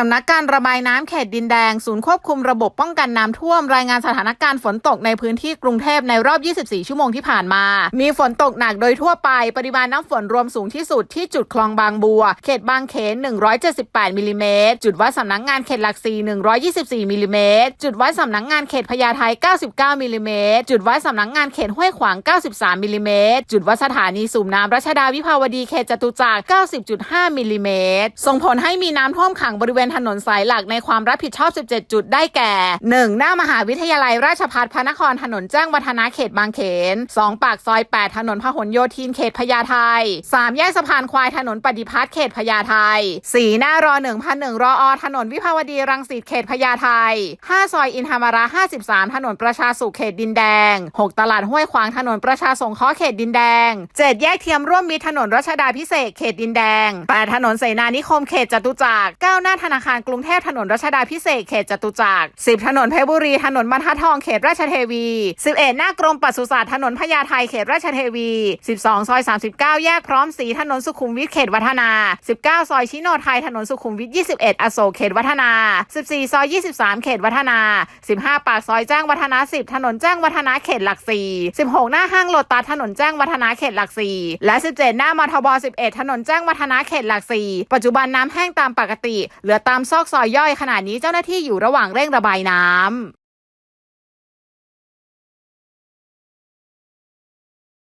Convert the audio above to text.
สำนักการระบายน้ำเขตดินแดง ศูนย์ควบคุมระบบป้องกันน้ำท่วม รายงานสถานการณ์ฝนตกในพื้นที่กรุงเทพในรอบ 24 ชั่วโมงที่ผ่านมา มีฝนตกหนักโดยทั่วไป ปริมาณน้ำฝนรวมสูงที่สุดที่จุดคลองบางบัว เขตบางเขน 178มิลลิเมตร จุดวัดสำนักงานเขตหลักสี่124มิลลิเมตร จุดวัดสำนักงานเขตพญาไท99มิลลิเมตร จุดวัดสำนักงานเขตห้วยขวาง 93มิลลิเมตร จุดวัดสถานีสูบน้ำรัชดาวิภาวดีเขตจตุจักร90.5มิลลิเมตร ส่งผลให้มีน้ำท่วมขังบริเวณถนนสายหลักในความรับผิดชอบ 17 จุดได้แก่ 1. หน้ามหาวิทยาลัยราชภัฏพระนครถนนแจ้งวัฒนาเขตบางเขน 2 ปากซอย 8 ถนนพหลโยธินเขตพญาไท 3 แยกสะพานควายถนนปฏิพัฒน์เขตพญาไท 4 หน้ารอ1,001รออถนนวิภาวดีรังสิตเขตพญาไท 5 ซอยอินธรรมระ53 ถนนประชาสุขเขตดินแดง 6 ตลาดห้วยขวางถนนประชาสงเคราะห์เขตดินแดง 7 แยกเทียมร่วมมิตรถนนรัชดาพิเศษเขตดินแดง 8 ถนนเสนานิคมเขตจตุจักร 9 หน้าธนาาคารกรุงเทพถนนรัชดาพิเศษเขตจตุจักร 10 ถนนเพชรบุรี ถนนบรรทัดทองเขตราชเทวี 11 หน้ากรมปศุสัตว์ถนนพญาไทเขตราชเทวี 12 ซอย 39 แยกพร้อมสีถนนสุขุมวิทเขตวัฒนา 19 ซอยชิโนไทยถนนสุขุมวิท 21 อโศกเขตวัฒนา 14 ซอย 23 เขตวัฒนา 15 ปากซอยแจ้งวัฒนา 10 ถนนแจ้งวัฒนาเขตหลัก4 16 หน้าห้างโลตัสถนนแจ้งวัฒนาเขตหลัก4และ 17 หน้ามทบ 11 ถนนแจ้งวัฒนาเขตหลัก4ปัจจุบันน้ำแห้งตามปกติเหลือตามซอกซอยย่อยขณะนี้เจ้าหน้าที่อยู่ระหว่างเร่งระบายน้ำ